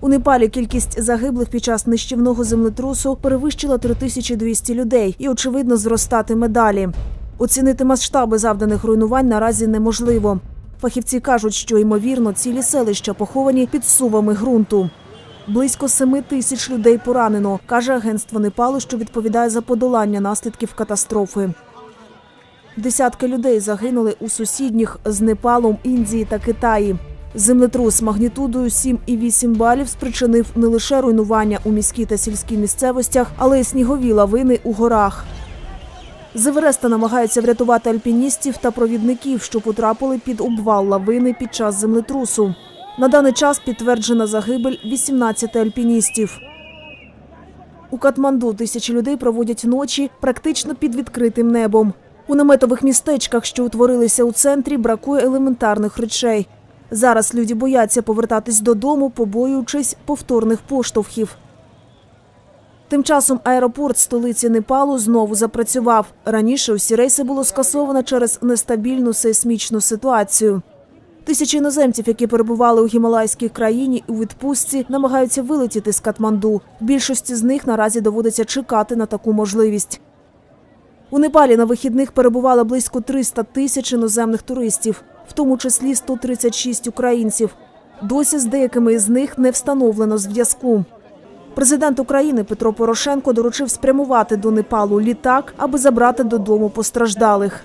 У Непалі кількість загиблих під час нищівного землетрусу перевищила 3200 людей і, очевидно, зростатиме далі. Оцінити масштаби завданих руйнувань наразі неможливо. Фахівці кажуть, що ймовірно цілі селища поховані під сувами ґрунту. Близько семи тисяч людей поранено, каже агентство Непалу, що відповідає за подолання наслідків катастрофи. Десятки людей загинули у сусідніх з Непалом, Індії та Китаї. Землетрус магнітудою 7,8 балів спричинив не лише руйнування у міській та сільській місцевостях, але й снігові лавини у горах. З Евереста намагаються врятувати альпіністів та провідників, що потрапили під обвал лавини під час землетрусу. На даний час підтверджена загибель 18 альпіністів. У Катманду тисячі людей проводять ночі практично під відкритим небом. У наметових містечках, що утворилися у центрі, бракує елементарних речей. Зараз люди бояться повертатись додому, побоюючись повторних поштовхів. Тим часом аеропорт столиці Непалу знову запрацював. Раніше усі рейси було скасовано через нестабільну сейсмічну ситуацію. Тисячі іноземців, які перебували у гімалайській країні у відпустці, намагаються вилетіти з Катманду. Більшості з них наразі доводиться чекати на таку можливість. У Непалі на вихідних перебувало близько 300 тисяч іноземних туристів, в тому числі 136 українців. Досі з деякими із них не встановлено зв'язку. Президент України Петро Порошенко доручив спрямувати до Непалу літак, аби забрати додому постраждалих.